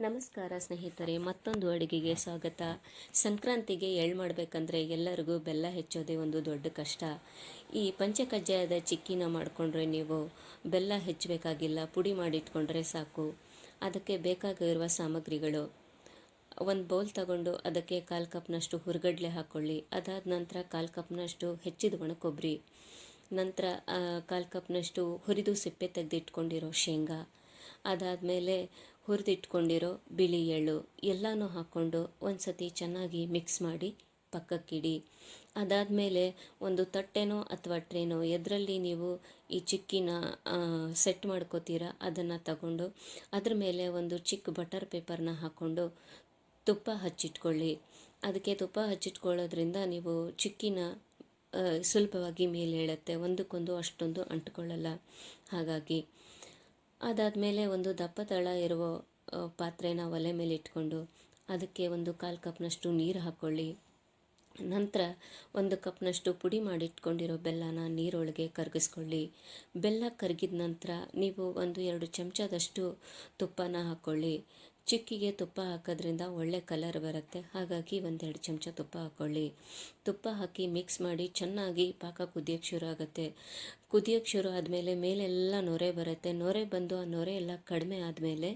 ನಮಸ್ಕಾರ ಸ್ನೇಹಿತರೆ, ಮತ್ತೊಂದು ಅಡುಗೆಗೆ ಸ್ವಾಗತ. ಸಂಕ್ರಾಂತಿಗೆ ಎಳ್ ಮಾಡಬೇಕಂದ್ರೆ ಎಲ್ಲರಿಗೂ ಬೆಲ್ಲ ಹೆಚ್ಚೋದೇ ಒಂದು ದೊಡ್ಡ ಕಷ್ಟ. ಈ ಪಂಚಕಜ್ಜಾಯದ ಚಿಕ್ಕಿನ ಮಾಡಿಕೊಂಡ್ರೆ ನೀವು ಬೆಲ್ಲ ಹೆಚ್ಚಬೇಕಾಗಿಲ್ಲ, ಪುಡಿ ಮಾಡಿಟ್ಕೊಂಡ್ರೆ ಸಾಕು. ಅದಕ್ಕೆ ಬೇಕಾಗಿರುವ ಸಾಮಗ್ರಿಗಳು. ಒಂದು ಬೌಲ್ ತಗೊಂಡು ಅದಕ್ಕೆ ಕಾಲು ಕಪ್ನಷ್ಟು ಹುರ್ಗಡ್ಲೆ ಹಾಕ್ಕೊಳ್ಳಿ ಅದಾದ ನಂತರ ಕಾಲು ಕಪ್ನಷ್ಟು ಹೆಚ್ಚಿದ ಒಣ ಕೊಬ್ಬರಿ ನಂತರ ಕಾಲು ಕಪ್ನಷ್ಟು ಹುರಿದು ಸಿಪ್ಪೆ ತೆಗೆದಿಟ್ಕೊಂಡಿರೋ ಶೇಂಗಾ. ಅದಾದಮೇಲೆ ಹುರಿದಿಟ್ಕೊಂಡಿರೋ ಬಿಳಿ ಎಳ್ಳು ಎಲ್ಲನೂ ಹಾಕ್ಕೊಂಡು ಒಂದು ಸತಿ ಚೆನ್ನಾಗಿ ಮಿಕ್ಸ್ ಮಾಡಿ ಪಕ್ಕಕ್ಕಿಡಿ. ಅದಾದಮೇಲೆ ಒಂದು ತಟ್ಟೆನೋ ಅಥವಾ ಟ್ರೇನೋ ಎದರಲ್ಲಿ ನೀವು ಈ ಚಿಕ್ಕಿನ ಸೆಟ್ ಮಾಡ್ಕೋತೀರ ಅದನ್ನು ತಗೊಂಡು ಅದ್ರ ಮೇಲೆ ಒಂದು ಚಿಕ್ಕ ಬಟರ್ ಪೇಪರ್ನ ಹಾಕ್ಕೊಂಡು ತುಪ್ಪ ಹಚ್ಚಿಟ್ಕೊಳ್ಳಿ. ಅದಕ್ಕೆ ತುಪ್ಪ ಹಚ್ಚಿಟ್ಕೊಳ್ಳೋದ್ರಿಂದ ನೀವು ಚಿಕ್ಕಿನ ಸುಲಭವಾಗಿ ಮೇಲೆ ಹೇಳುತ್ತೆ ಒಂದಕ್ಕೊಂದು ಅಷ್ಟೊಂದು ಅಂಟ್ಕೊಳ್ಳಲ್ಲ. ಹಾಗಾಗಿ ಅದಾದಮೇಲೆ ಒಂದು ದಪ್ಪ ತಳ ಇರುವ ಪಾತ್ರೆನ ಒಲೆ ಮೇಲೆ ಇಟ್ಕೊಂಡು ಅದಕ್ಕೆ ಒಂದು ಕಾಲು ಕಪ್ನಷ್ಟು ನೀರು ಹಾಕ್ಕೊಳ್ಳಿ ನಂತರ ಒಂದು ಕಪ್ನಷ್ಟು ಪುಡಿ ಮಾಡಿಟ್ಕೊಂಡಿರೋ ಬೆಲ್ಲನ ನೀರೊಳಗೆ ಕರಗಿಸ್ಕೊಳ್ಳಿ. ಬೆಲ್ಲ ಕರಗಿದ ನಂತರ ನೀವು ಒಂದು ಎರಡು ಚಮಚದಷ್ಟು ತುಪ್ಪನ ಹಾಕ್ಕೊಳ್ಳಿ ಚಿಕ್ಕಿಗೆ ತುಪ್ಪ ಹಾಕೋದ್ರಿಂದ ಒಳ್ಳೆ ಕಲರ್ ಬರುತ್ತೆ. ಹಾಗಾಗಿ ಒಂದೆರಡು ಚಮಚ ತುಪ್ಪ ಹಾಕ್ಕೊಳ್ಳಿ ತುಪ್ಪ ಹಾಕಿ ಮಿಕ್ಸ್ ಮಾಡಿ ಚೆನ್ನಾಗಿ ಪಾಕ ಕುದಿಯೋಕ್ಕೆ ಶುರು ಆಗುತ್ತೆ. ಕುದಿಯೋಕ್ಕೆ ಶುರು ಆದಮೇಲೆ ಮೇಲೆಲ್ಲ ನೊರೆ ಬರುತ್ತೆ. ನೊರೆ ಬಂದು ಆ ನೊರೆ ಎಲ್ಲ ಕಡಿಮೆ ಆದಮೇಲೆ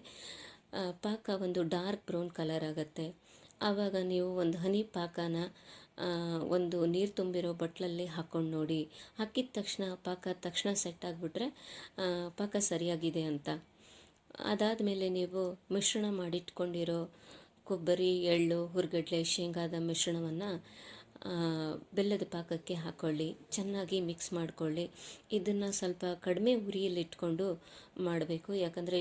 ಪಾಕ ಒಂದು ಡಾರ್ಕ್ ಬ್ರೌನ್ ಕಲರ್ ಆಗುತ್ತೆ. ಆವಾಗ ನೀವು ಒಂದು ಹನಿ ಪಾಕನ ಒಂದು ನೀರು ತುಂಬಿರೋ ಬಟ್ಲಲ್ಲಿ ಹಾಕ್ಕೊಂಡು ನೋಡಿ. ಹಾಕಿದ ತಕ್ಷಣ, ಪಾಕ ತಕ್ಷಣ ಸೆಟ್ ಆಗಿಬಿಟ್ರೆ ಪಾಕ ಸರಿಯಾಗಿದೆ ಅಂತ. ಅದಾದಮೇಲೆ ನೀವು ಮಿಶ್ರಣ ಮಾಡಿಟ್ಕೊಂಡಿರೋ ಕೊಬ್ಬರಿ, ಎಳ್ಳು, ಹುರ್ಗಡ್ಲೆ, ಶೇಂಗಾದ ಮಿಶ್ರಣವನ್ನು ಬೆಲ್ಲದ ಪಾಕಕ್ಕೆ ಹಾಕ್ಕೊಳ್ಳಿ ಚೆನ್ನಾಗಿ ಮಿಕ್ಸ್ ಮಾಡಿಕೊಳ್ಳಿ. ಇದನ್ನು ಸ್ವಲ್ಪ ಕಡಿಮೆ ಉರಿಯಲ್ಲಿ ಇಟ್ಕೊಂಡು ಮಾಡಬೇಕು. ಯಾಕಂದರೆ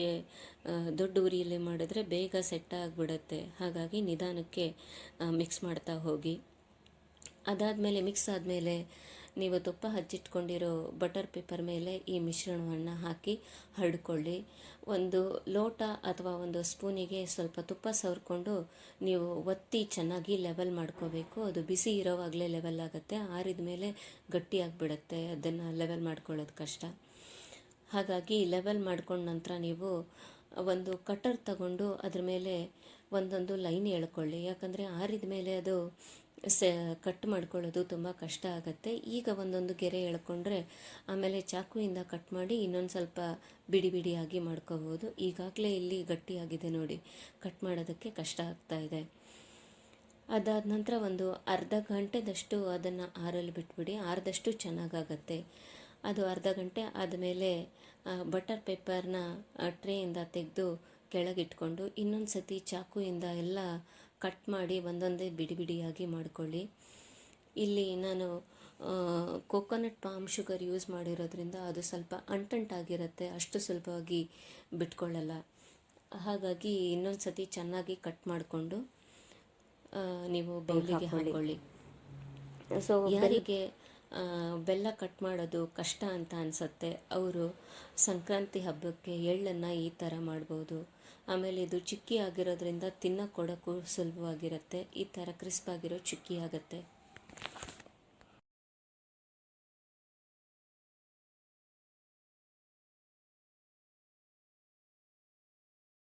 ದೊಡ್ಡ ಉರಿಯಲ್ಲಿ ಮಾಡಿದ್ರೆ ಬೇಗ ಸೆಟ್ ಆಗಿಬಿಡತ್ತೆ. ಹಾಗಾಗಿ ನಿಧಾನಕ್ಕೆ ಮಿಕ್ಸ್ ಮಾಡ್ತಾ ಹೋಗಿ. ಅದಾದಮೇಲೆ ಮಿಕ್ಸ್ ಆದಮೇಲೆ ನೀವು ತುಪ್ಪ ಹಚ್ಚಿಟ್ಕೊಂಡಿರೋ ಬಟರ್ ಪೇಪರ್ ಮೇಲೆ ಈ ಮಿಶ್ರಣವನ್ನು ಹಾಕಿ ಹರಡ್ಕೊಳ್ಳಿ. ಒಂದು ಲೋಟ ಅಥವಾ ಒಂದು ಸ್ಪೂನಿಗೆ ಸ್ವಲ್ಪ ತುಪ್ಪ ಸವರ್ಕೊಂಡು ನೀವು ಒತ್ತಿ ಚೆನ್ನಾಗಿ ಲೆವೆಲ್ ಮಾಡ್ಕೋಬೇಕು. ಅದು ಬಿಸಿ ಇರೋವಾಗಲೇ ಲೆವೆಲ್ ಆಗುತ್ತೆ. ಆರಿದ ಮೇಲೆ ಗಟ್ಟಿಯಾಗಿಬಿಡುತ್ತೆ ಅದನ್ನು ಲೆವೆಲ್ ಮಾಡ್ಕೊಳ್ಳೋದು ಕಷ್ಟ. ಹಾಗಾಗಿ ಲೆವೆಲ್ ಮಾಡ್ಕೊಂಡ ನಂತರ ನೀವು ಒಂದು ಕಟರ್ ತಗೊಂಡು ಅದ್ರ ಮೇಲೆ ಒಂದೊಂದು ಲೈನ್ ಎಳ್ಕೊಳ್ಳಿ. ಯಾಕಂದರೆ ಆರಿದ ಮೇಲೆ ಅದು ಸೆ, ಕಟ್ ಮಾಡ್ಕೊಳ್ಳೋದು ತುಂಬ ಕಷ್ಟ ಆಗುತ್ತೆ. ಈಗ ಒಂದೊಂದು ಗೆರೆ ಎಳ್ಕೊಂಡ್ರೆ ಆಮೇಲೆ ಚಾಕುವಿಂದ ಕಟ್ ಮಾಡಿ ಇನ್ನೊಂದು ಸ್ವಲ್ಪ ಬಿಡಿ ಬಿಡಿಯಾಗಿ ಮಾಡ್ಕೋಬೋದು. ಈಗಾಗಲೇ ಇಲ್ಲಿ ಗಟ್ಟಿಯಾಗಿದೆ ನೋಡಿ, ಕಟ್ ಮಾಡೋದಕ್ಕೆ ಕಷ್ಟ ಆಗ್ತಾ ಇದೆ. ಅದಾದ ನಂತರ ಒಂದು ಅರ್ಧ ಗಂಟೆದಷ್ಟು ಅದನ್ನು ಆರಲ್ಲಿ ಬಿಟ್ಬಿಡಿ ಆರ್ದಷ್ಟು ಚೆನ್ನಾಗಾಗತ್ತೆ. ಅದು ಅರ್ಧ ಗಂಟೆ ಆದಮೇಲೆ ಬಟರ್ ಪೇಪರ್ನ ಟ್ರೇಯಿಂದ ತೆಗೆದು ಕೆಳಗಿಟ್ಕೊಂಡು ಇನ್ನೊಂದು ಸತಿ ಚಾಕುಯಿಂದ ಎಲ್ಲ ಕಟ್ ಮಾಡಿ ಒಂದೊಂದೇ ಬಿಡಿ ಬಿಡಿಯಾಗಿ ಮಾಡಿಕೊಳ್ಳಿ. ಇಲ್ಲಿ ನಾನು ಕೋಕೋನಟ್ ಪಾಮ್ ಶುಗರ್ ಯೂಸ್ ಮಾಡಿರೋದ್ರಿಂದ ಅದು ಸ್ವಲ್ಪ ಅಂಟಂಟಾಗಿರುತ್ತೆ ಅಷ್ಟು ಸುಲಭವಾಗಿ ಬಿಟ್ಕೊಳ್ಳಲ್ಲ. ಹಾಗಾಗಿ ಇನ್ನೊಂದು ಸತಿ ಚೆನ್ನಾಗಿ ಕಟ್ ಮಾಡಿಕೊಂಡು ನೀವು ಬೌಲಿಗೆ ಹಾಕೊಳ್ಳಿ. ಸೊ ಯಾರಿಗೆ ಬೆಲ್ಲ ಕಟ್ ಮಾಡೋದು ಕಷ್ಟ ಅಂತ ಅನಿಸುತ್ತೆ. ಅವರು ಸಂಕ್ರಾಂತಿ ಹಬ್ಬಕ್ಕೆ ಎಳ್ಳನ್ನು ಈ ಥರ ಮಾಡ್ಬೋದು. ಆಮೇಲೆ ಇದು ಚಿಕ್ಕಿ ಆಗಿರೋದ್ರಿಂದ ತಿನ್ನೋ ಕೊಡೋಕ್ಕೂ ಸುಲಭವಾಗಿರುತ್ತೆ. ಈ ಥರ ಕ್ರಿಸ್ಪಾಗಿರೋ ಚಿಕ್ಕಿ ಆಗುತ್ತೆ.